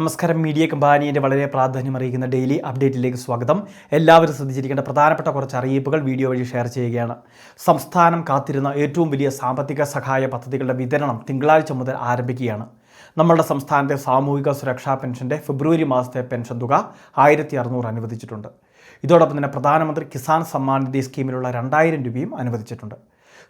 നമസ്കാരം. മീഡിയ കമ്പാനിയുടെ വളരെ പ്രാധാന്യം അറിയിക്കുന്ന ഡെയിലി അപ്ഡേറ്റിലേക്ക് സ്വാഗതം. എല്ലാവരും ശ്രദ്ധിച്ചിരിക്കേണ്ട പ്രധാനപ്പെട്ട കുറച്ച് അറിയിപ്പുകൾ വീഡിയോ വഴി ഷെയർ ചെയ്യുകയാണ്. സംസ്ഥാനം കാത്തിരുന്ന ഏറ്റവും വലിയ സാമ്പത്തിക സഹായ പദ്ധതികളുടെ വിതരണം തിങ്കളാഴ്ച മുതൽ ആരംഭിക്കുകയാണ്. നമ്മളുടെ സംസ്ഥാനത്തെ സാമൂഹിക സുരക്ഷാ പെൻഷന്റെ ഫെബ്രുവരി മാസത്തെ പെൻഷൻ തുക ആയിരത്തി അറുന്നൂറ് അനുവദിച്ചിട്ടുണ്ട്. ഇതോടൊപ്പം തന്നെ പ്രധാനമന്ത്രി കിസാൻ സമ്മാൻ നിധി സ്കീമിലുള്ള രണ്ടായിരം രൂപയും അനുവദിച്ചിട്ടുണ്ട്.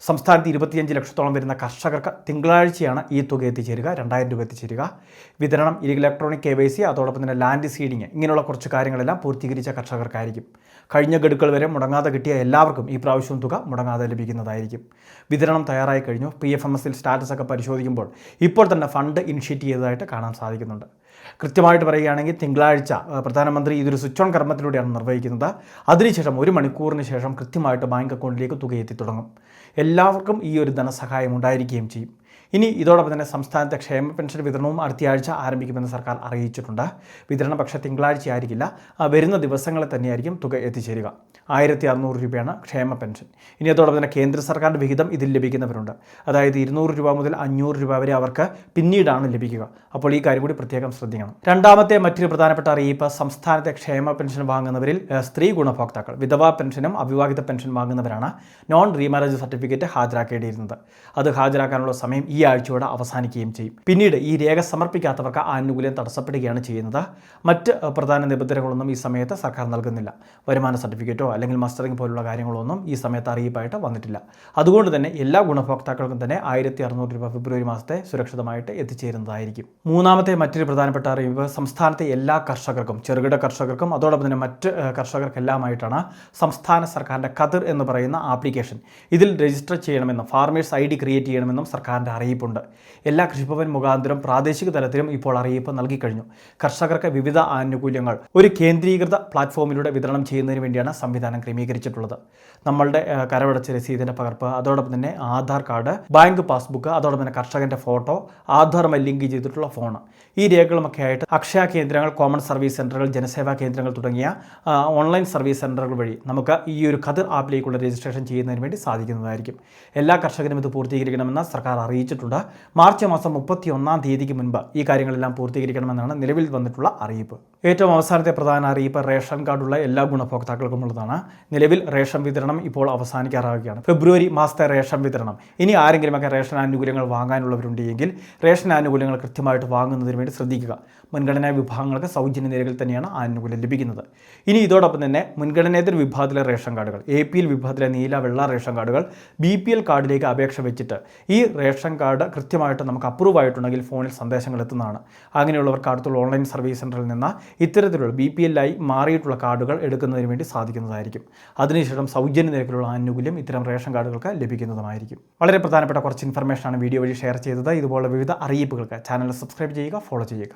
സംസ്ഥാനത്ത് ഇരുപത്തിയഞ്ച് ലക്ഷത്തോളം വരുന്ന കർഷകർക്ക് തിങ്കളാഴ്ചയാണ് ഈ തുക എത്തിച്ചേരുക. രണ്ടായിരം രൂപ എത്തിച്ചേരുക. വിതരണം ഇലക്ട്രോണിക് കെ വൈ സി അതോടൊപ്പം തന്നെ ലാൻഡ് സീഡിങ് ഇങ്ങനെയുള്ള കുറച്ച് കാര്യങ്ങളെല്ലാം പൂർത്തീകരിച്ച കർഷകർക്കായിരിക്കും. കഴിഞ്ഞ ഗഡുക്കൾ വരെ മുടങ്ങാതെ കിട്ടിയ എല്ലാവർക്കും ഈ പ്രാവശ്യവും തുക മുടങ്ങാതെ ലഭിക്കുന്നതായിരിക്കും. വിതരണം തയ്യാറായി കഴിഞ്ഞു. പി എഫ് എം എസിൽ സ്റ്റാറ്റസ് ഒക്കെ പരിശോധിക്കുമ്പോൾ ഇപ്പോൾ തന്നെ ഫണ്ട് ഇനിഷ്യേറ്റ് ചെയ്തതായിട്ട് കാണാൻ സാധിക്കുന്നുണ്ട്. കൃത്യമായിട്ട് പറയുകയാണെങ്കിൽ തിങ്കളാഴ്ച പ്രധാനമന്ത്രി ഇതൊരു സ്വിച്ച് ഓൺ കർമ്മത്തിലൂടെയാണ് നിർവഹിക്കുന്നത്. അതിനുശേഷം ഒരു മണിക്കൂറിന് ശേഷം കൃത്യമായിട്ട് ബാങ്ക് അക്കൗണ്ടിലേക്ക് തുക എത്തി തുടങ്ങും എല്ലാവർക്കും ഈ ഒരു ധനസഹായം ഉണ്ടായിരിക്കുകയും ചെയ്യും. ഇനി ഇതോടൊപ്പം തന്നെ സംസ്ഥാനത്തെ ക്ഷേമ പെൻഷൻ വിതരണവും അടുത്തയാഴ്ച ആരംഭിക്കുമെന്ന് സർക്കാർ അറിയിച്ചിട്ടുണ്ട്. വിതരണം പക്ഷേ തിങ്കളാഴ്ചയായിരിക്കില്ല വരുന്ന ദിവസങ്ങളിൽ തന്നെയായിരിക്കും തുക എത്തിച്ചേരുക. ആയിരത്തി അറുന്നൂറ് രൂപയാണ് ക്ഷേമ പെൻഷൻ. ഇനി അതോടൊപ്പം തന്നെ കേന്ദ്ര സർക്കാരിന്റെ വിഹിതം ഇതിൽ ലഭിക്കുന്നവരുണ്ട്. അതായത് ഇരുന്നൂറ് രൂപ മുതൽ അഞ്ഞൂറ് രൂപ വരെ അവർക്ക് പിന്നീടാണ് ലഭിക്കുക. അപ്പോൾ ഈ കാര്യം കൂടി പ്രത്യേകം ശ്രദ്ധിക്കണം. രണ്ടാമത്തെ മറ്റൊരു പ്രധാനപ്പെട്ട അറിയിപ്പ് സംസ്ഥാനത്തെ ക്ഷേമ പെൻഷൻ വാങ്ങുന്നവരിൽ സ്ത്രീ ഗുണഭോക്താക്കൾ വിധവാ പെൻഷനും അവിവാഹിത പെൻഷൻ വാങ്ങുന്നവരാണ് നോൺ റീമാരേജ് സർട്ടിഫിക്കറ്റ് ഹാജരാക്കേണ്ടിയിരുന്നത്. അത് ഹാജരാക്കാനുള്ള സമയം ഈ ആഴ്ചയോടെ അവസാനിക്കുകയും ചെയ്യും. പിന്നീട് ഈ രേഖ സമർപ്പിക്കാത്തവർക്ക് ആനുകൂല്യം തടസ്സപ്പെടുകയാണ് ചെയ്യുന്നത്. മറ്റ് പ്രധാന നിബന്ധനകളൊന്നും ഈ സമയത്ത് സർക്കാർ നൽകുന്നില്ല. വരുമാന സർട്ടിഫിക്കറ്റോ അല്ലെങ്കിൽ മസ്റ്ററിംഗ് പോലുള്ള കാര്യങ്ങളൊന്നും ഈ സമയത്ത് അറിയിപ്പായിട്ട് വന്നിട്ടില്ല. അതുകൊണ്ട് തന്നെ എല്ലാ ഗുണഭോക്താക്കൾക്കും തന്നെ ആയിരത്തി അറുന്നൂറ് രൂപ ഫെബ്രുവരി മാസത്തെ സുരക്ഷിതമായിട്ട് എത്തിച്ചേരുന്നതായിരിക്കും. മൂന്നാമത്തെ മറ്റൊരു പ്രധാനപ്പെട്ട അറിയിപ്പ് സംസ്ഥാനത്തെ എല്ലാ കർഷകർക്കും ചെറുകിട കർഷകർക്കും അതോടൊപ്പം തന്നെ മറ്റ് കർഷകർക്കെല്ലാമായിട്ടാണ് സംസ്ഥാന സർക്കാരിന്റെ കതിർ എന്ന് പറയുന്ന ആപ്ലിക്കേഷൻ ഇതിൽ രജിസ്റ്റർ ചെയ്യണമെന്നും ഫാർമേഴ്സ് ഐ ഡി ക്രിയേറ്റ് ചെയ്യണമെന്നും സർക്കാരിന്റെ അറിയിപ്പുണ്ട്. എല്ലാ കൃഷിഭവൻ മുഖാന്തരം പ്രാദേശിക തലത്തിലും ഇപ്പോൾ അറിയിപ്പ് നൽകിക്കഴിഞ്ഞു കർഷകർക്ക് വിവിധ ആനുകൂല്യങ്ങൾ ഒരു കേന്ദ്രീകൃത പ്ലാറ്റ്ഫോമിലൂടെ വിതരണം ചെയ്യുന്നതിന് വേണ്ടിയാണ് സംവിധാനം ക്രമീകരിച്ചിട്ടുള്ളത്. നമ്മളുടെ കരവടച്ച രസീതിന്റെ പകർപ്പ് അതോടൊപ്പം തന്നെ ആധാർ കാർഡ് ബാങ്ക് പാസ്ബുക്ക് അതോടൊപ്പം തന്നെ കർഷകന്റെ ഫോട്ടോ ആധാറുമായി ലിങ്ക് ചെയ്തിട്ടുള്ള ഫോൺ ഈ രേഖകളുമൊക്കെ ആയിട്ട് അക്ഷയ കേന്ദ്രങ്ങൾ കോമൺ സർവീസ് സെന്ററുകൾ ജനസേവാ കേന്ദ്രങ്ങൾ തുടങ്ങിയ ഓൺലൈൻ സർവീസ് സെന്ററുകൾ വഴി നമുക്ക് ഈ ഒരു ഖദർ ആപ്പിലേക്കുള്ള രജിസ്ട്രേഷൻ ചെയ്യുന്നതിന് വേണ്ടി സാധിക്കുന്നതായിരിക്കും. എല്ലാ കർഷകരും ഇത് പൂർത്തീകരിക്കണമെന്ന് സർക്കാർ അറിയിച്ചിട്ടുണ്ട്. മാർച്ച് മാസം മുപ്പത്തി ഒന്നാം തീയതിക്ക് മുൻപ് ഈ കാര്യങ്ങളെല്ലാം പൂർത്തീകരിക്കണമെന്നാണ് നിലവിൽ വന്നിട്ടുള്ള അറിയിപ്പ്. ഏറ്റവും അവസാനത്തെ പ്രധാന അറിയിപ്പ് റേഷൻ കാർഡുള്ള എല്ലാ ഗുണഭോക്താക്കൾക്കും ഉള്ളതാണ്. നിലവിൽ റേഷൻ വിതരണം ഇപ്പോൾ അവസാനിക്കാറാവുകയാണ്. ഫെബ്രുവരി മാസത്തെ റേഷൻ വിതരണം. ഇനി ആരെങ്കിലുമൊക്കെ റേഷൻ ആനുകൂല്യങ്ങൾ വാങ്ങാനുള്ളവരുണ്ടെങ്കിൽ റേഷൻ ആനുകൂല്യങ്ങൾ കൃത്യമായിട്ട് വാങ്ങുന്നതിന് വേണ്ടി ശ്രദ്ധിക്കുക. മുൻഗണനാ വിഭാഗങ്ങൾക്ക് സൗജന്യ നിരക്കിൽ തന്നെയാണ് ആനുകൂല്യം ലഭിക്കുന്നത്. ഇനി ഇതോടൊപ്പം തന്നെ മുൻഗണനേതര വിഭാഗത്തിലെ റേഷൻ കാർഡുകൾ എ പി എൽ വിഭാഗത്തിലെ നീല വെള്ള റേഷൻ കാർഡുകൾ ബി പി എൽ കാർഡിലേക്ക് അപേക്ഷ വെച്ചിട്ട് ഈ റേഷൻ കാർഡ് കൃത്യമായിട്ട് നമുക്ക് അപ്രൂവ് ആയിട്ടുണ്ടെങ്കിൽ ഫോണിൽ സന്ദേശങ്ങൾ എത്തുന്നതാണ്. അങ്ങനെയുള്ളവർക്ക് അടുത്തുള്ള ഓൺലൈൻ സർവീസ് സെന്ററിൽ നിന്ന് ഇത്തരത്തിലുള്ള ബി പി എല്ലായി മാറിയിട്ടുള്ള കാർഡുകൾ എടുക്കുന്നതിന് വേണ്ടി സാധിക്കുന്നതായിരിക്കും. അതിനുശേഷം സൗജന്യ നിരക്കിലുള്ള ആനുകൂല്യം ഇത്തരം റേഷൻ കാർഡുകൾക്ക് ലഭിക്കുന്നതുമായിരിക്കും. വളരെ പ്രധാനപ്പെട്ട കുറച്ച് ഇൻഫർമേഷനാണ് വീഡിയോ വഴി ഷെയർ ചെയ്തത്. ഇതുപോലെ വിവിധ അറിയിപ്പുകൾക്ക് ചാനൽ സബ്സ്ക്രൈബ് ചെയ്യുക ഫോളോ ചെയ്യുക.